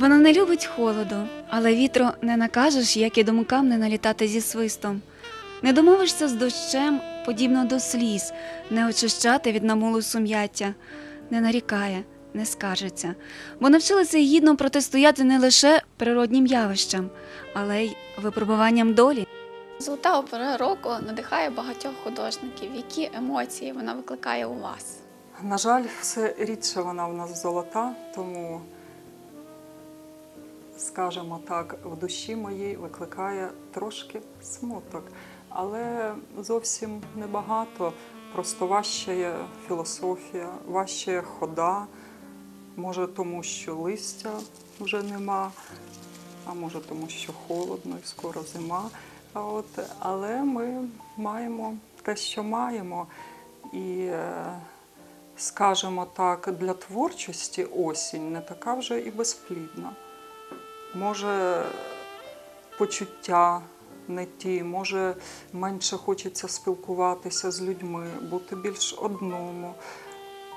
Вона не любить холоду, але вітру не накажеш, як і думкам не налітати зі свистом. Не домовишся з дощем, подібно до сліз, не очищати від намулу сум'яття, не нарікає, не скаржиться, бо навчилася гідно протистояти не лише природнім явищам, але й випробуванням долі. Золота опера року надихає багатьох художників. Які емоції вона викликає у вас? На жаль, все рідше вона в нас золота, тому, скажімо так, в душі моїй викликає трошки смуток, але зовсім небагато. Просто важчає філософія, важчає хода. Може, тому що листя вже нема, а може, тому що холодно і скоро зима. От, але ми маємо те, що маємо. І е, скажімо так, для творчості осінь не така вже і безплідна. Може, почуття не ті, може менше хочеться спілкуватися з людьми, бути більш одному.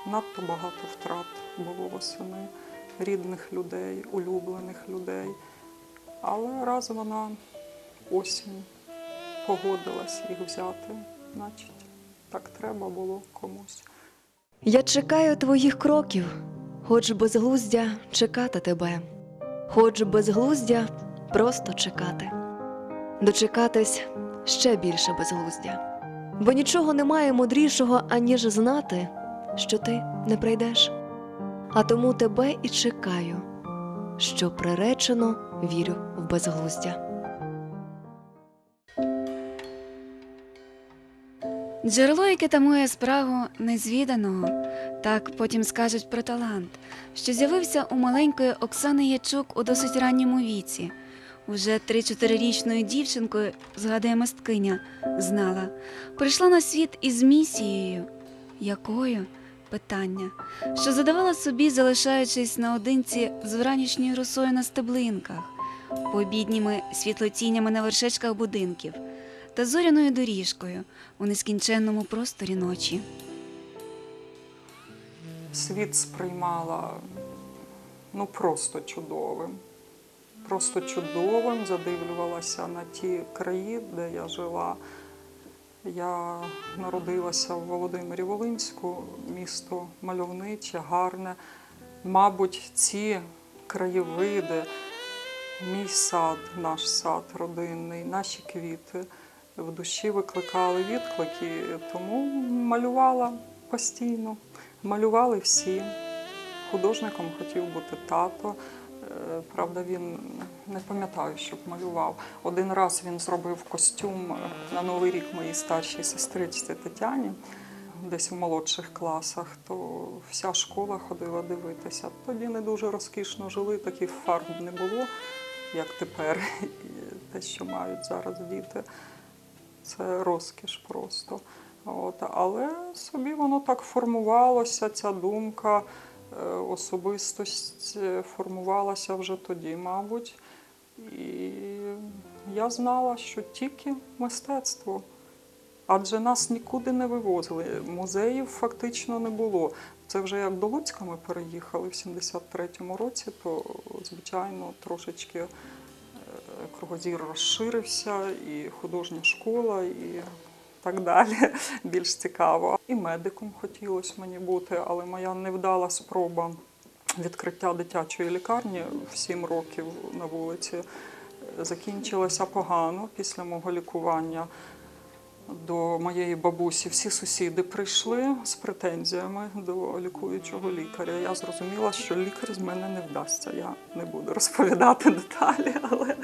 Надто багато втрат було восени рідних людей, улюблених людей. Але раз вона осінь погодилась їх взяти, значить, так треба було комусь. Я чекаю твоїх кроків, хоч безглуздя чекати тебе, хоч безглуздя просто чекати, дочекатись ще більше безглуздя, бо нічого немає мудрішого, аніж знати, що ти не прийдеш. А тому тебе і чекаю, що приречено вірю в безглуздя. Джерело, яке тамує спрагу незвіданого, так потім скажуть про талант, що з'явився у маленької Оксани Ячук у досить ранньому віці. Уже 3-4-річною дівчинкою, згадує мисткиня, знала, прийшла на світ із місією, якою питання, що задавала собі, залишаючись наодинці з вранішньою росою на стеблинках, пообідніми світлотінями на вершечках будинків та зоряною доріжкою у нескінченному просторі ночі. світ сприймала ну просто чудовим. Просто чудовим, задивлювалася на ті краї, де я жила. Я народилася в Володимирі Волинську, місто мальовниче, гарне. Мабуть, ці краєвиди, мій сад, наш сад родинний, наші квіти в душі викликали відклики, тому малювала постійно. Малювали всі. Художником хотів бути тато. Е, Правда, він не пам'ятаю, щоб малював. Один раз він зробив костюм е, на Новий рік моїй старшій сестричці Тетяні, десь у молодших класах, то вся школа ходила дивитися. Тоді не дуже розкішно жили, таких фарб не було, як тепер. Те, що мають зараз діти, це розкіш просто. От, але собі воно так формувалося, ця думка, е, особистість е, формувалася вже тоді, мабуть. І я знала, що тільки мистецтво. Адже нас нікуди не вивозили. Музеїв фактично не було. Це вже як до Луцька ми переїхали в 73-му році, то звичайно трошечки кругозір розширився, і художня школа, і так далі. Більш цікаво. І медиком хотілося мені бути, але моя невдала спроба відкриття дитячої лікарні в 7 років на вулиці закінчилася погано після мого лікування. До моєї бабусі всі сусіди прийшли з претензіями до лікуючого лікаря. Я зрозуміла, що лікар з мене не вдасться. Я не буду розповідати деталі, але,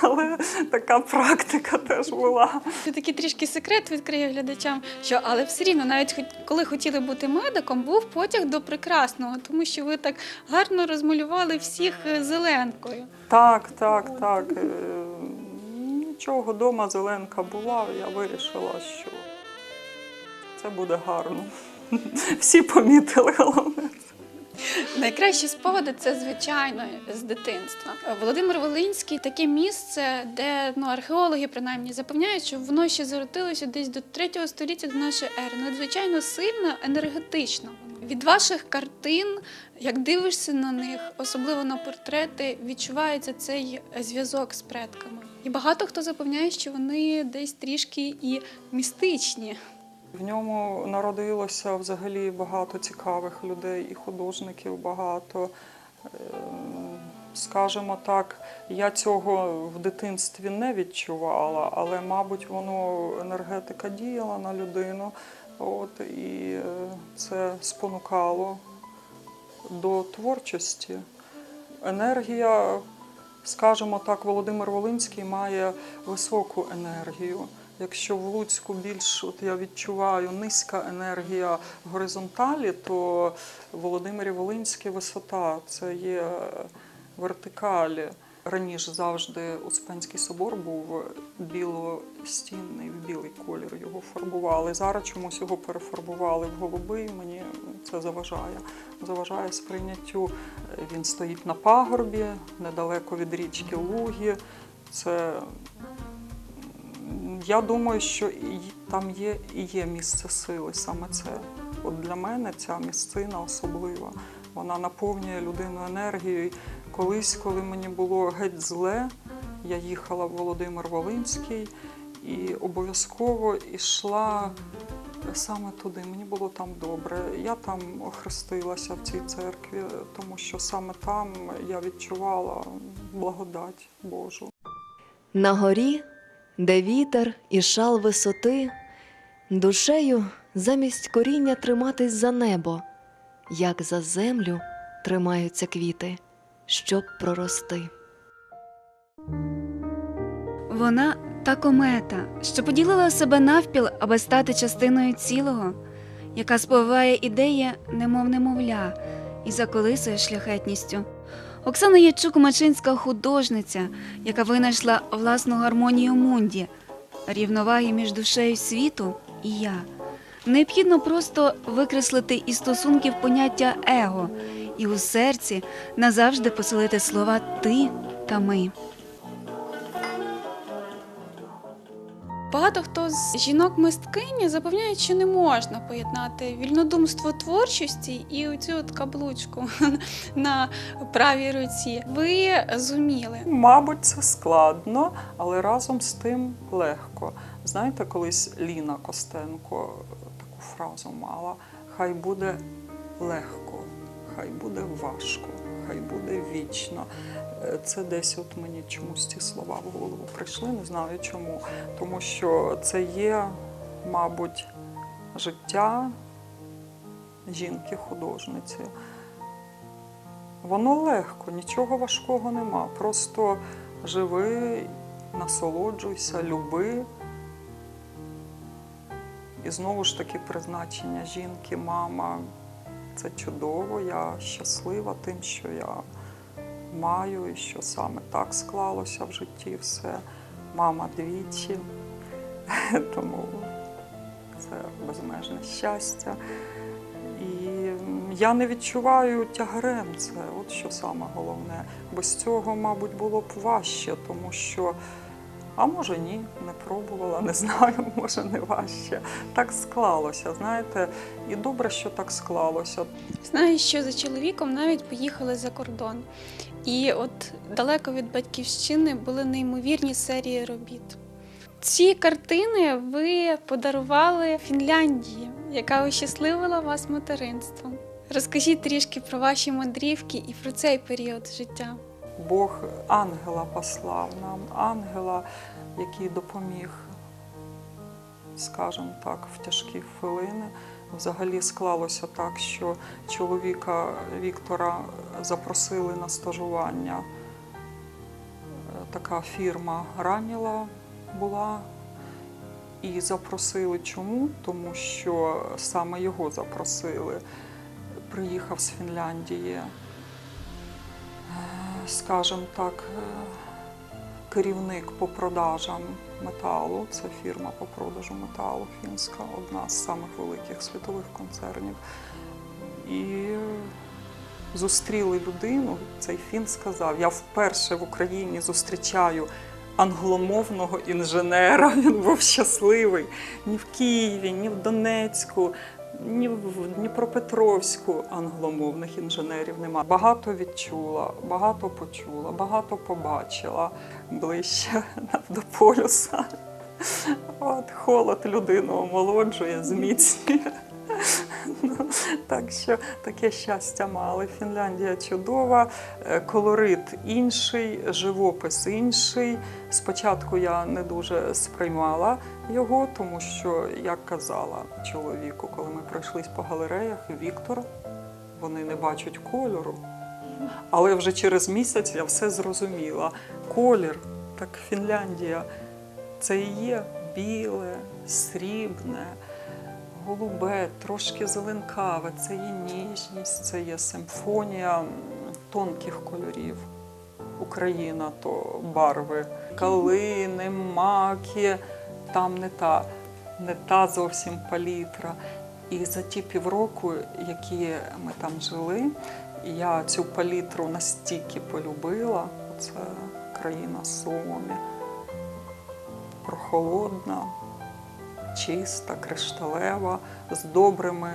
але така практика теж була. Це такий трішки секрет відкриє глядачам, що але все рівно, навіть коли хотіли бути медиком, був потяг до прекрасного, тому що ви так гарно розмалювали всіх е, зеленкою. Так, так, так. Нічого, дома зеленка була, я вирішила, що це буде гарно. Всі помітили головне. Найкращі спогади це звичайно з дитинства. Володимир Волинський таке місце, де ну археологи принаймні запевняють, що воно ще зародилося десь до третього століття до нашої ери. Надзвичайно сильно, енергетично. Від ваших картин, як дивишся на них, особливо на портрети, відчувається цей зв'язок з предками. І багато хто запевняє, що вони десь трішки і містичні. В ньому народилося взагалі багато цікавих людей і художників багато. Ем, Скажімо так, я цього в дитинстві не відчувала, але, мабуть, воно енергетика діяла на людину. От, і е, це спонукало до творчості. Енергія, скажімо так, Володимир Волинський має високу енергію. Якщо в Луцьку більш от я відчуваю низька енергія горизонталі, то в Володимирі Волинській висота це є вертикалі. Раніше завжди Успенський собор був білостінний, в білий колір його фарбували. Зараз чомусь його перефарбували в голубий. Мені це заважає. Заважає сприйняттю. Він стоїть на пагорбі, недалеко від річки Луги. Це я думаю, що там є і є місце сили, саме це. От для мене ця місцина особлива. Вона наповнює людину енергією. Колись, коли мені було геть зле, я їхала в Володимир Волинський і обов'язково йшла саме туди. Мені було там добре. Я там охрестилася в цій церкві, тому що саме там я відчувала благодать Божу. На горі, де вітер і шал висоти, душею замість коріння триматись за небо, як за землю тримаються квіти, щоб прорости. Вона та комета, що поділила себе навпіл, аби стати частиною цілого, яка сповиває ідеї, немов немовля, і заколисує шляхетністю. Оксана Ячук Мачинська художниця, яка винайшла власну гармонію мунді, рівноваги між душею світу і я. Необхідно просто викреслити із стосунків поняття его і у серці назавжди поселити слова ти та ми. Багато хто з жінок-мисткині запевняють, що не можна поєднати вільнодумство творчості і оцю от каблучку на правій руці. Ви зуміли. Мабуть, це складно, але разом з тим легко. Знаєте, колись Ліна Костенко таку фразу мала: хай буде легко, хай буде важко, хай буде вічно. Е, Це десь от мені чомусь ці слова в голову прийшли, не знаю чому. Тому що це є, мабуть, життя жінки-художниці. Воно легко, нічого важкого нема. Просто живи, насолоджуйся, люби. І знову ж таки призначення жінки, мама. Це чудово, я щаслива тим, що я маю, і що саме так склалося в житті все. Мама двічі, тому це безмежне щастя. І я не відчуваю тягарем це, от що саме головне. Без цього, мабуть, було б важче, тому що, а може ні, не пробувала, не знаю, може не важче. Так склалося, знаєте, і добре, що так склалося. Знаю, що за чоловіком навіть поїхали за кордон. І от далеко від батьківщини були неймовірні серії робіт. Ці картини ви подарували Фінляндії, яка ощасливила вас материнством. Розкажіть трішки про ваші мандрівки і про цей період життя. Бог ангела послав нам, ангела, який допоміг, скажімо так, в тяжкі хвилини. Взагалі склалося так, що чоловіка Віктора запросили на стажування. Така фірма Раніла була. І запросили чому? Тому що саме його запросили. Приїхав з Фінляндії скажімо так, е, керівник по продажам металу. Це фірма по продажу металу фінська, одна з самих великих світових концернів. І зустріли людину. Цей фін сказав: я вперше в Україні зустрічаю. Англомовного інженера він був щасливий ні в Києві, ні в Донецьку, ні в Дніпропетровську англомовних інженерів нема. Багато відчула, багато почула, багато побачила ближче до полюса. От холод людину омолоджує, зміцнює. Так що таке щастя мали. Фінляндія чудова, е, колорит інший, живопис інший. Спочатку я не дуже сприймала його, тому що, як казала чоловіку, коли ми пройшлись по галереях, Віктор, вони не бачать кольору. Але вже через місяць я все зрозуміла. Колір, так Фінляндія, це і є біле, срібне, голубе, трошки зеленкаве, це є ніжність, це є симфонія тонких кольорів. Україна то барви калини, маки, там не та, не та зовсім палітра. І за ті півроку, які ми там жили, я цю палітру настільки полюбила. Це країна Суомі. Прохолодна, чиста, кришталева, з добрими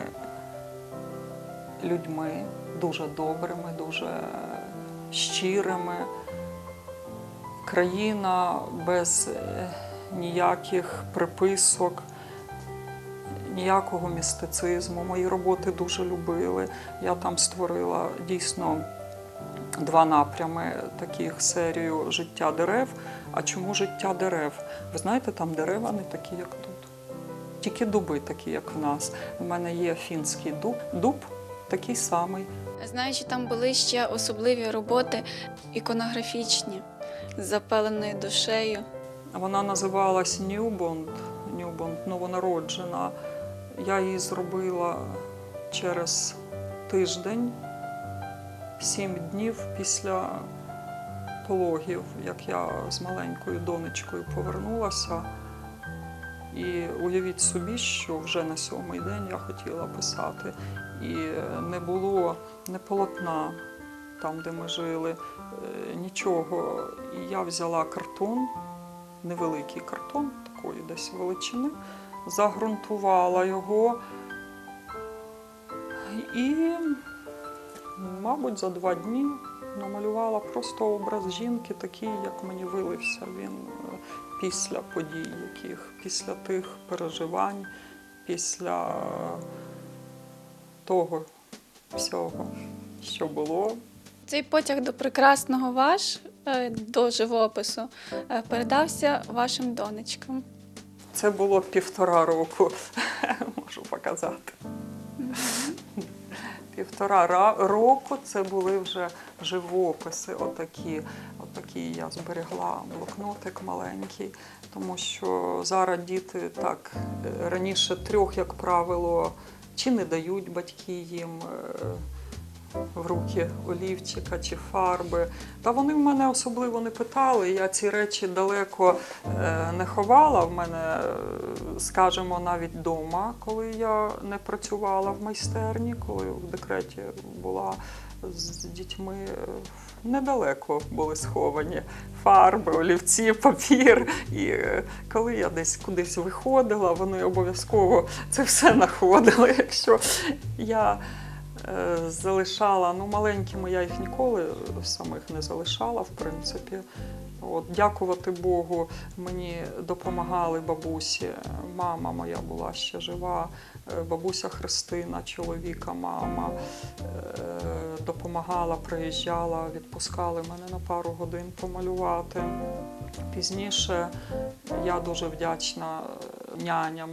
людьми, дуже добрими, дуже щирими. Країна без е, ніяких приписок, ніякого містицизму. Мої роботи дуже любили. Я там створила дійсно два напрями таких серію життя дерев. А чому життя дерев? Ви знаєте, там дерева не такі, як тут. Тільки дуби такі, як в нас. У мене є фінський дуб, дуб такий самий. Знаю, що там були ще особливі роботи іконографічні з запаленою душею. Вона називалась Ньюбонд, Ньюбонд, новонароджена. Я її зробила через тиждень, сім днів після пологів, як я з маленькою донечкою повернулася. І уявіть собі, що вже на сьомий день я хотіла писати. І не було не полотна там, де ми жили, е, нічого. І я взяла картон, невеликий картон, такої десь величини, загрунтувала його. І, мабуть, за два дні намалювала просто образ жінки, такий, як мені вилився він після подій, яких, після тих переживань, після того всього, що було. Цей потяг до прекрасного ваш, е, до живопису, е, передався вашим донечкам. Це було півтора року, можу показати. Півтора року це були вже живописи, отакі. Отакі я зберегла блокнотик маленький, тому що зараз діти так е, раніше трьох, як правило, чи не дають батьки їм. В руки олівчика чи фарби. Та вони в мене особливо не питали. Я ці речі далеко е, не ховала. В мене, е, скажімо, навіть вдома, коли я не працювала в майстерні, коли в декреті була з дітьми. е, Недалеко були сховані фарби, олівці, папір. І коли я десь кудись виходила, вони обов'язково це все знаходили. Якщо я залишала, ну маленькими я їх ніколи самих не залишала, в принципі. От, дякувати Богу, мені допомагали бабусі. Мама моя була ще жива, е, бабуся Христина, чоловіка, мама е, допомагала, приїжджала, відпускали мене на пару годин помалювати. Пізніше я дуже вдячна е, няням,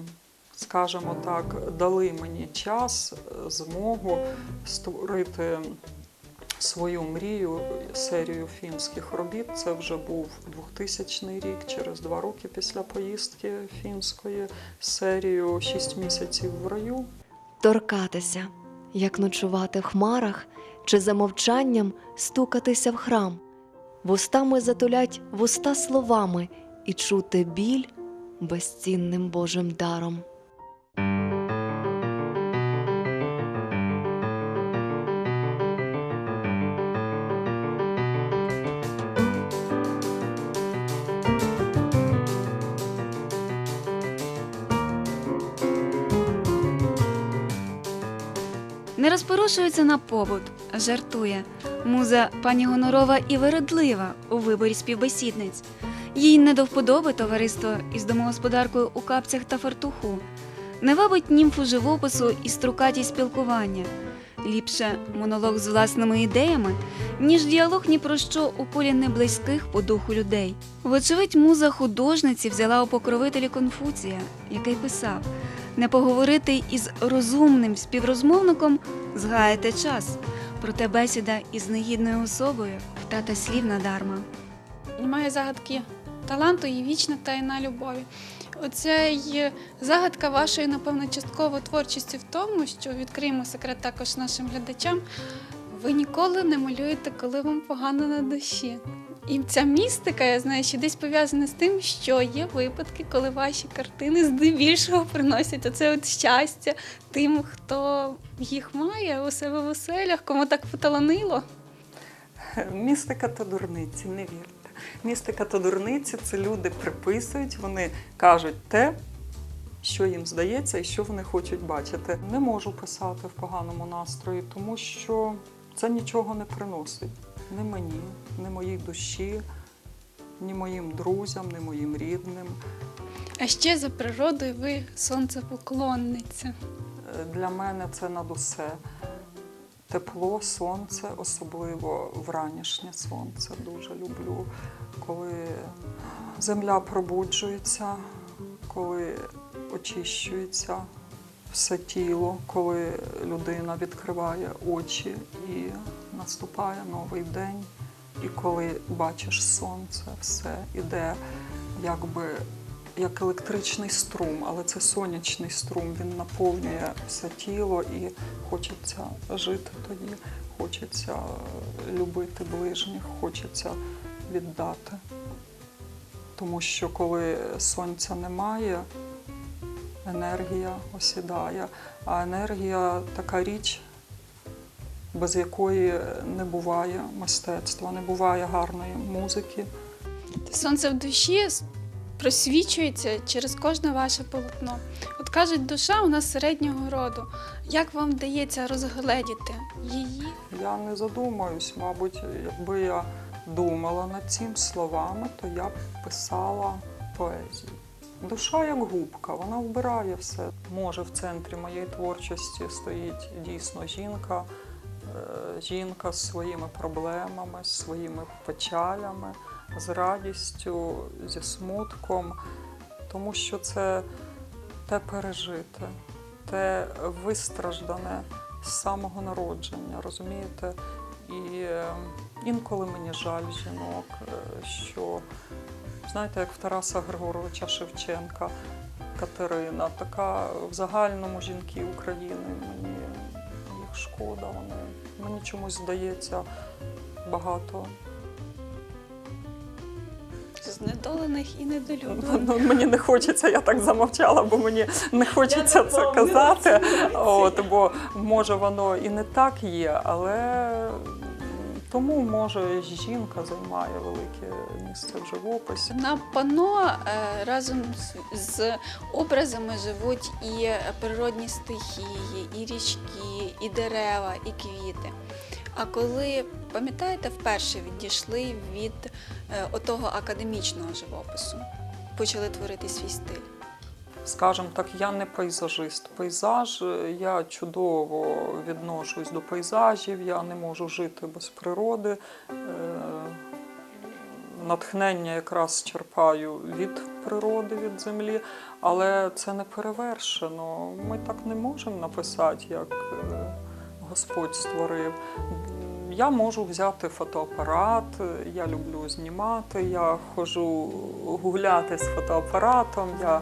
скажімо так, дали мені час, змогу створити свою мрію, серію фінських робіт. Це вже був 2000 рік, через два роки після поїздки фінської, серію «Шість місяців в раю. торкатися, як ночувати в хмарах, чи за мовчанням стукатися в храм, вустами затулять вуста словами і чути біль безцінним Божим даром. Напрошується на побут, жартує. Муза пані Гонорова і вередлива у виборі співбесідниць. Їй не до вподоби товариство із домогосподаркою у капцях та фартуху. Не вабить німфу живопису і струкаті спілкування. Ліпше монолог з власними ідеями, ніж діалог ні про що у полі неблизьких по духу людей. Вочевидь, муза художниці взяла у покровителі Конфуція, який писав: не поговорити із розумним співрозмовником згаяти час. Проте бесіда із негідною особою втрата слів надарма. Немає загадки таланту і вічна тайна любові. Оця й загадка вашої, напевно, частково творчості в тому, що відкриємо секрет також нашим глядачам. Ви ніколи не малюєте, коли вам погано на душі. І ця містика, я знаю, що десь пов'язана з тим, що є випадки, коли ваші картини здебільшого приносять оце от щастя тим, хто їх має у себе в оселях, кому так поталанило. Містика та дурниці, не вірте. Містика та дурниці це люди приписують, вони кажуть те, що їм здається і що вони хочуть бачити. Не можу писати в поганому настрої, тому що це нічого не приносить. Ні мені, ні моїй душі, ні моїм друзям, ні моїм рідним. А ще за природою ви сонцепоклонниця. Е, Для мене це над усе. Тепло, сонце, особливо вранішнє сонце. Дуже люблю, коли земля пробуджується, коли очищується все тіло, коли людина відкриває очі і наступає новий день. І коли бачиш сонце, все іде якби як електричний струм, але це сонячний струм. Він наповнює все тіло і хочеться жити тоді, хочеться любити ближніх, хочеться віддати. Тому що коли сонця немає, енергія осідає, а енергія така річ, без якої не буває мистецтва, не буває гарної музики. Сонце в душі просвічується через кожне ваше полотно. От кажуть, душа у нас середнього роду. Як вам вдається розгледіти її? Я не задумаюсь, мабуть, якби я думала над цим словами, то я б писала поезію. Душа як губка, вона вбирає все. Може, в центрі моєї творчості стоїть дійсно жінка, е, жінка з своїми проблемами, з своїми печалями, з радістю, зі смутком, тому що це те пережите, те вистраждане з самого народження, розумієте? І е, інколи мені жаль жінок, е, що знаєте, як в Тараса Григоровича Шевченка Катерина, така в загальному жінки України. Мені їх шкода, вони мені чомусь здається багато. Знедолених і недолюблених. Ну, мені не хочеться, я так замовчала, бо мені не хочеться це казати. От, бо може воно і не так є, але тому може жінка займає велике місце в живописі. На пано е, разом з, образами живуть і природні стихії, і річки, і дерева, і квіти. А коли пам'ятаєте, вперше відійшли від е, отого академічного живопису, почали творити свій стиль. Скажем так, я не пейзажист. Пейзаж е, я чудово відношусь до пейзажів, я не можу жити без природи. Е, Натхнення якраз черпаю від природи, від землі, але це не перевершено. Ми так не можемо написати, як е, Господь створив. Я можу взяти фотоапарат, я люблю знімати, я ходжу гуляти з фотоапаратом. Я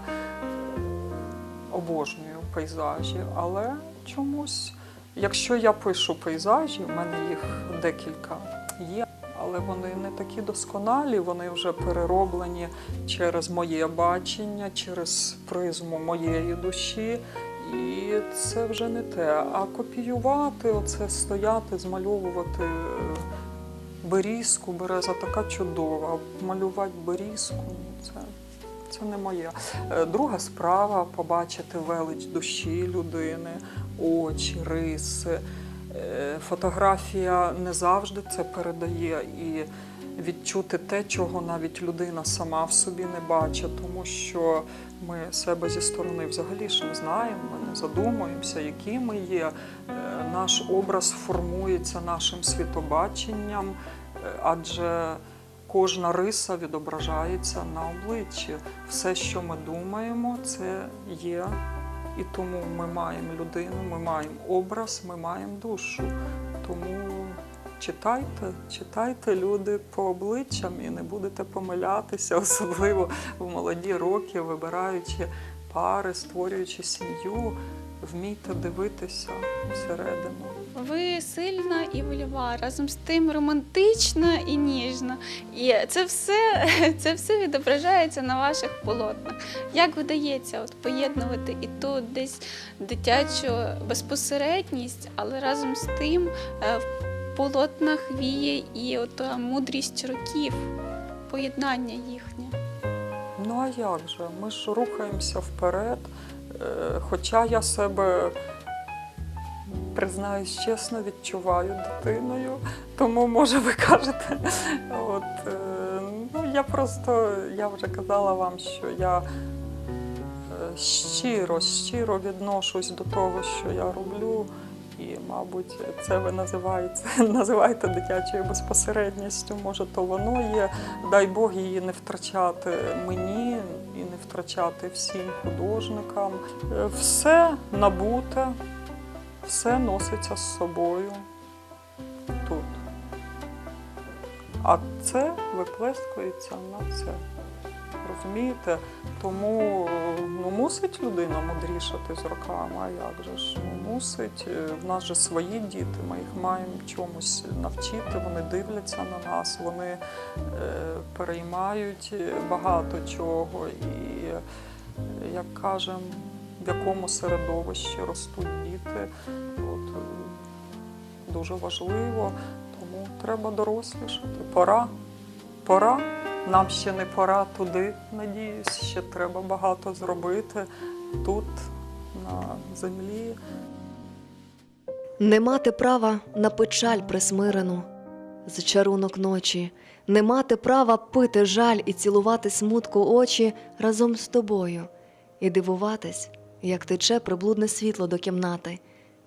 обожнюю пейзажі, але чомусь, якщо я пишу пейзажі, в мене їх декілька є, але вони не такі досконалі, вони вже перероблені через моє бачення, через призму моєї душі. І це вже не те. А копіювати, оце стояти, змальовувати е, берізку, береза така чудова. Малювати берізку ну, це, це не моє. Е, Друга справа побачити велич душі людини, очі, риси, Е, Фотографія не завжди це передає і відчути те, чого навіть людина сама в собі не бачить, тому що ми себе зі сторони взагалі ж не знаємо, ми не задумуємося, які ми є. Е, Наш образ формується нашим світобаченням, адже кожна риса відображається на обличчі. Все, що ми думаємо, це є. І тому ми маємо людину, ми маємо образ, ми маємо душу. Тому читайте, читайте люди по обличчям і не будете помилятися, особливо в молоді роки, вибираючи пари, створюючи сім'ю, вмійте дивитися всередину. Ви сильна і вольова, разом з тим романтична і ніжна. І це все, це все відображається на ваших полотнах. Як вдається от, поєднувати і тут десь дитячу безпосередність, але разом з тим е, в полотнах віє і от мудрість років, поєднання їхнє. Ну а як же? Ми ж рухаємося вперед. Е, Хоча я себе, признаюсь чесно, відчуваю дитиною, тому може ви кажете, от е, ну я просто я вже казала вам, що я е, щиро, щиро відношусь до того, що я роблю. І, мабуть, це ви називаєте, називаєте дитячою безпосередністю. Може, то воно є. Дай Бог її не втрачати мені і не втрачати всім художникам. Е, Все набуте, все носиться з собою тут. А це виплескується на це. Розумієте? Тому ну, мусить людина мудрішати з роками, а як же ж? Ну, мусить. Е, В нас же свої діти, ми їх маємо чомусь навчити, вони дивляться на нас, вони е, переймають багато чого. І, як кажемо, в якому середовищі ростуть діти, от, е, дуже важливо, тому треба дорослішати. Пора. Пора. Нам ще не пора туди, надіюсь, ще треба багато зробити тут, на землі. Не мати права на печаль присмирену, зачарунок ночі, не мати права пити жаль і цілувати смутку очі разом з тобою, і дивуватись, як тече приблудне світло до кімнати,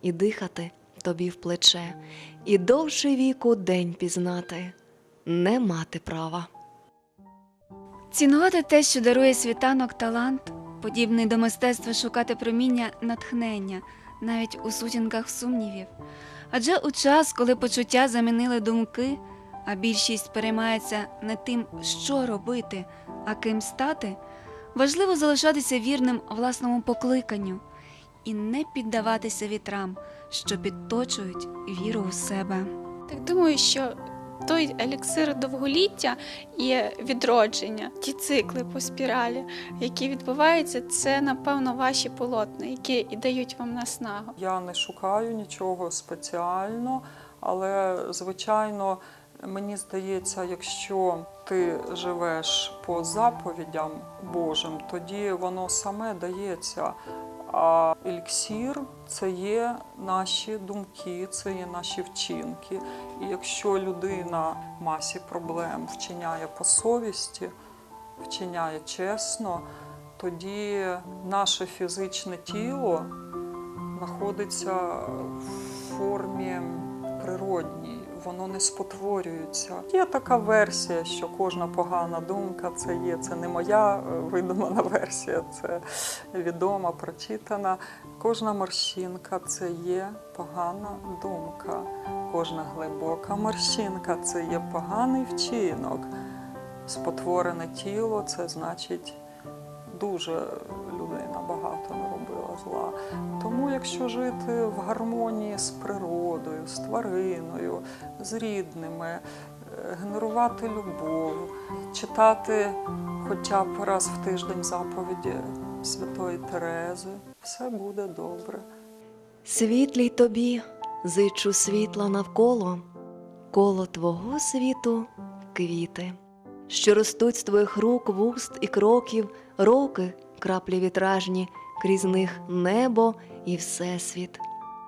і дихати тобі в плече, і довший віку день пізнати, не мати права. Цінувати те, що дарує світанок талант, подібний до мистецтва шукати проміння натхнення, навіть у сутінках сумнівів. Адже у час, коли почуття замінили думки, а більшість переймається не тим, що робити, а ким стати, важливо залишатися вірним власному покликанню і не піддаватися вітрам, що підточують віру у себе. Так думаю, що той еліксир довголіття і відродження, ті цикли по спіралі, які відбуваються, це напевно ваші полотна, які і дають вам наснагу. Я не шукаю нічого спеціально, але звичайно, мені здається, якщо ти живеш по заповідям Божим, тоді воно саме дається. А еліксір це є наші думки, це є наші вчинки. І якщо людина в масі проблем вчиняє по совісті, вчиняє чесно, тоді наше фізичне тіло знаходиться в формі природній, воно не спотворюється. Є така версія, що кожна погана думка це є. Це не моя е, видумана версія, це відома, прочитана. Кожна морщинка це є погана думка. Кожна глибока морщинка це є поганий вчинок. Спотворене тіло це значить дуже людина багато зла. Тому, якщо жити в гармонії з природою, з твариною, з рідними, е, генерувати любов, читати хоча б раз в тиждень заповіді Святої Терези, все буде добре. Світлій тобі, зичу світла навколо, коло твого світу квіти, що ростуть з твоїх рук, вуст і кроків, роки, краплі вітражні, крізь них небо і всесвіт.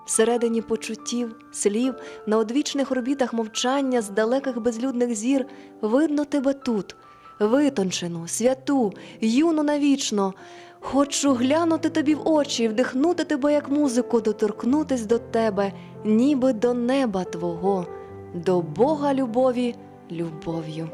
Всередині почуттів, слів, на одвічних орбітах мовчання з далеких безлюдних зір видно тебе тут, витончену, святу, юну навічно. Хочу глянути тобі в очі, вдихнути тебе як музику, доторкнутись до тебе, ніби до неба твого, до Бога любові любов'ю.